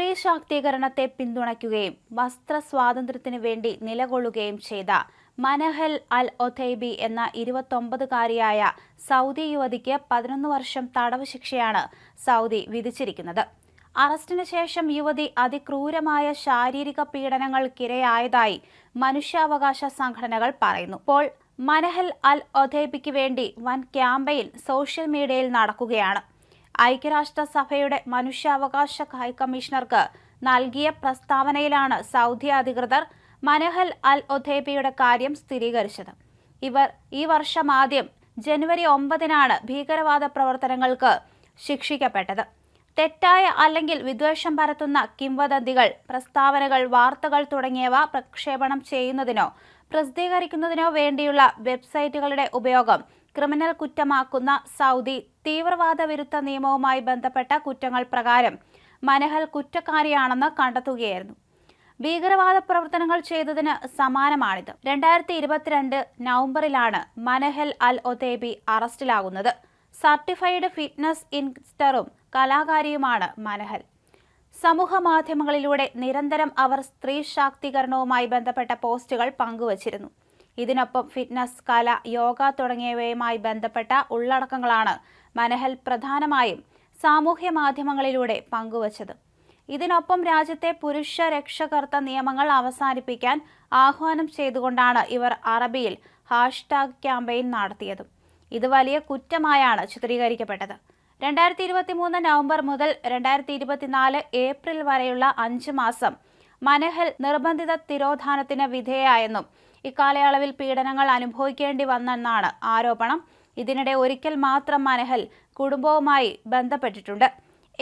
സ്ത്രീ ശാക്തീകരണത്തെ പിന്തുണയ്ക്കുകയും വസ്ത്ര സ്വാതന്ത്ര്യത്തിനു വേണ്ടി നിലകൊള്ളുകയും ചെയ്ത മനഹൽ അൽ ഒഥൈബി എന്ന ഇരുപത്തൊമ്പതുകാരിയായ സൗദി യുവതിക്ക് പതിനൊന്ന് വർഷം തടവ് ശിക്ഷയാണ് സൗദി വിധിച്ചിരിക്കുന്നത്. അറസ്റ്റിന് ശേഷം യുവതി അതിക്രൂരമായ ശാരീരിക പീഡനങ്ങൾക്കിരയായതായി മനുഷ്യാവകാശ സംഘടനകൾ പറയുന്നു. ഇപ്പോൾ മനഹൽ അൽ ഒഥൈബിക്ക് വേണ്ടി വൻ ക്യാമ്പയിൻ സോഷ്യൽ മീഡിയയിൽ നടക്കുകയാണ്. ഐക്യരാഷ്ട്രസഭയുടെ മനുഷ്യാവകാശ ഹൈക്കമ്മീഷണർക്ക് നൽകിയ പ്രസ്താവനയിലാണ് സൗദി അധികൃതർ മനഹൽ അൽ ഒഥേബിയുടെ കാര്യം സ്ഥിരീകരിച്ചത്. ഇവർ ഈ വർഷം ആദ്യം ജനുവരി ഒമ്പതിനാണ് ഭീകരവാദ പ്രവർത്തനങ്ങൾക്ക് ശിക്ഷിക്കപ്പെട്ടത്. തെറ്റായ അല്ലെങ്കിൽ വിദ്വേഷം പരത്തുന്ന കിംവദന്തികൾ പ്രസ്താവനകൾ വാർത്തകൾ തുടങ്ങിയവ പ്രക്ഷേപണം ചെയ്യുന്നതിനോ പ്രസിദ്ധീകരിക്കുന്നതിനോ വേണ്ടിയുള്ള വെബ്സൈറ്റുകളുടെ ഉപയോഗം ക്രിമിനൽ കുറ്റമാക്കുന്ന സൗദി തീവ്രവാദ വിരുദ്ധ നിയമവുമായി ബന്ധപ്പെട്ട കുറ്റങ്ങൾ പ്രകാരം മനഹൽ കുറ്റക്കാരിയാണെന്ന് കണ്ടെത്തുകയായിരുന്നു. ഭീകരവാദ പ്രവർത്തനങ്ങൾ ചെയ്തതിന് സമാനമാണിത്. രണ്ടായിരത്തി ഇരുപത്തിരണ്ട് നവംബറിലാണ് മനഹൽ അൽ ഒതേബി അറസ്റ്റിലാകുന്നത്. Certified fitness ഇൻസ്റ്ററും കലാകാരിയുമാണ് മനഹൽ. സമൂഹ മാധ്യമങ്ങളിലൂടെ നിരന്തരം അവർ സ്ത്രീ ശാക്തീകരണവുമായി ബന്ധപ്പെട്ട പോസ്റ്റുകൾ പങ്കുവച്ചിരുന്നു. ഇതിനൊപ്പം ഫിറ്റ്നസ് കല യോഗ തുടങ്ങിയവയുമായി ബന്ധപ്പെട്ട ഉള്ളടക്കങ്ങളാണ് മനഹൽ പ്രധാനമായും സാമൂഹ്യ മാധ്യമങ്ങളിലൂടെ പങ്കുവച്ചത്. ഇതിനൊപ്പം രാജ്യത്തെ പുരുഷ രക്ഷകർത്ത നിയമങ്ങൾ അവസാനിപ്പിക്കാൻ ആഹ്വാനം ചെയ്തുകൊണ്ടാണ് ഇവർ അറബിയിൽ ഹാഷ്ടാഗ് ക്യാമ്പയിൻ നടത്തിയത്. ഇത് വലിയ കുറ്റമായാണ് ചിത്രീകരിക്കപ്പെട്ടത്. രണ്ടായിരത്തി ഇരുപത്തി മൂന്ന് നവംബർ മുതൽ രണ്ടായിരത്തി ഇരുപത്തിനാല് ഏപ്രിൽ വരെയുള്ള അഞ്ച് മാസം മനഹൽ നിർബന്ധിത തിരോധാനത്തിന് വിധേയായെന്നും ഇക്കാലയളവിൽ പീഡനങ്ങൾ അനുഭവിക്കേണ്ടി വന്നെന്നാണ് ആരോപണം. ഇതിനിടെ ഒരിക്കൽ മാത്രം മനഹൽ കുടുംബവുമായി ബന്ധപ്പെട്ടിട്ടുണ്ട്.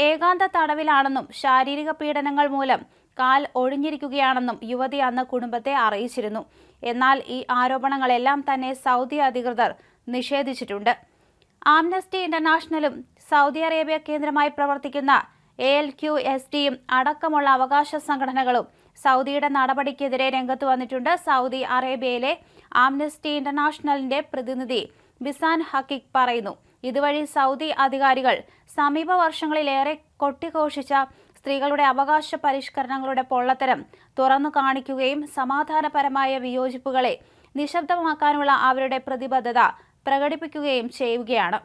ഏകാന്ത തടവിലാണെന്നും ശാരീരിക പീഡനങ്ങൾ മൂലം കാൽ ഒഴിഞ്ഞിരിക്കുകയാണെന്നും യുവതി അന്ന് കുടുംബത്തെ അറിയിച്ചിരുന്നു. എന്നാൽ ഈ ആരോപണങ്ങളെല്ലാം തന്നെ സൗദി അധികൃതർ നിഷേധിച്ചിട്ടുണ്ട്. ആംനസ്റ്റി ഇന്റർനാഷണലും സൗദി അറേബ്യ കേന്ദ്രമായി പ്രവർത്തിക്കുന്ന എ എൽ ക്യു എസ് ഡിയും അടക്കമുള്ള അവകാശ സംഘടനകളും സൗദിയുടെ നടപടിക്കെതിരെ രംഗത്ത് വന്നിട്ടുണ്ട്. സൗദി അറേബ്യയിലെ ആംനസ്റ്റി ഇന്റർനാഷണലിന്റെ പ്രതിനിധി ബിസാൻ ഹക്കിക് പറയുന്നു. ഇതുവഴി സൗദി അധികാരികൾ സമീപ വർഷങ്ങളിലേറെ കൊട്ടിഘോഷിച്ച സ്ത്രീകളുടെ അവകാശ പരിഷ്കരണങ്ങളുടെ പൊള്ളത്തരം തുറന്നു കാണിക്കുകയും സമാധാനപരമായ വിയോജിപ്പുകളെ നിശബ്ദമാക്കാനുള്ള അവരുടെ പ്രതിബദ്ധത പ്രകടിപ്പിക്കുകയും ചെയ്യുകയാണ്.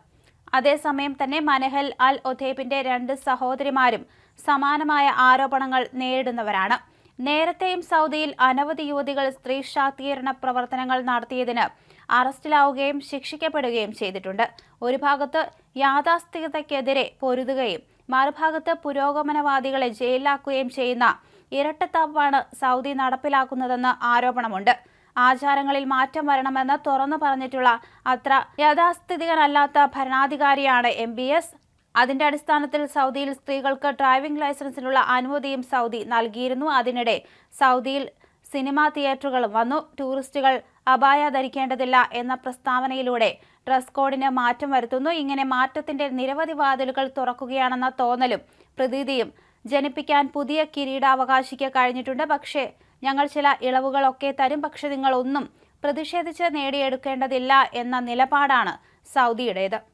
അതേസമയം തന്നെ മനഹൽ അൽ ഒഥേബിന്റെ രണ്ട് സഹോദരിമാരും സമാനമായ ആരോപണങ്ങൾ നേരിടുന്നവരാണ്. നേരത്തെയും സൗദിയിൽ അനവധി യുവതികൾ സ്ത്രീ ശാക്തീകരണ പ്രവർത്തനങ്ങൾ നടത്തിയതിന് അറസ്റ്റിലാവുകയും ശിക്ഷിക്കപ്പെടുകയും ചെയ്തിട്ടുണ്ട്. ഒരു ഭാഗത്ത് യാഥാസ്ഥികതയ്ക്കെതിരെ പൊരുതുകയും മറുഭാഗത്ത് പുരോഗമനവാദികളെ ജയിലിലാക്കുകയും ചെയ്യുന്ന ഇരട്ടത്താപ്പാണ് സൗദി നടപ്പിലാക്കുന്നതെന്ന് ആരോപണമുണ്ട്. ആചാരങ്ങളിൽ മാറ്റം വരണമെന്ന് തുറന്നു പറഞ്ഞിട്ടുള്ള അത്ര യാഥാസ്ഥിതികനല്ലാത്ത ഭരണാധികാരിയാണ് എം ബി എസ്. അതിന്റെ അടിസ്ഥാനത്തിൽ സൗദിയിൽ സ്ത്രീകൾക്ക് ഡ്രൈവിംഗ് ലൈസൻസിനുള്ള അനുമതിയും സൗദി നൽകിയിരുന്നു. അതിനിടെ സൗദിയിൽ സിനിമാ തിയേറ്ററുകളും വന്നു. ടൂറിസ്റ്റുകൾ അപായ ധരിക്കേണ്ടതില്ല എന്ന പ്രസ്താവനയിലൂടെ ഡ്രസ് കോഡിന് മാറ്റം വരുത്തുന്നു. ഇങ്ങനെ മാറ്റത്തിന്റെ നിരവധി വാതിലുകൾ തുറക്കുകയാണെന്ന തോന്നലും പ്രതീതിയും ജനിപ്പിക്കാൻ പുതിയ കിരീടാവകാശിക്ക് കഴിഞ്ഞിട്ടുണ്ട്. പക്ഷേ ഞങ്ങൾ ചില ഇളവുകളൊക്കെ തരും. പക്ഷെ നിങ്ങളൊന്നും പ്രതിഷേധിച്ച് നേടിയെടുക്കേണ്ടതില്ല എന്ന നിലപാടാണ് സൗദിയുടേത്.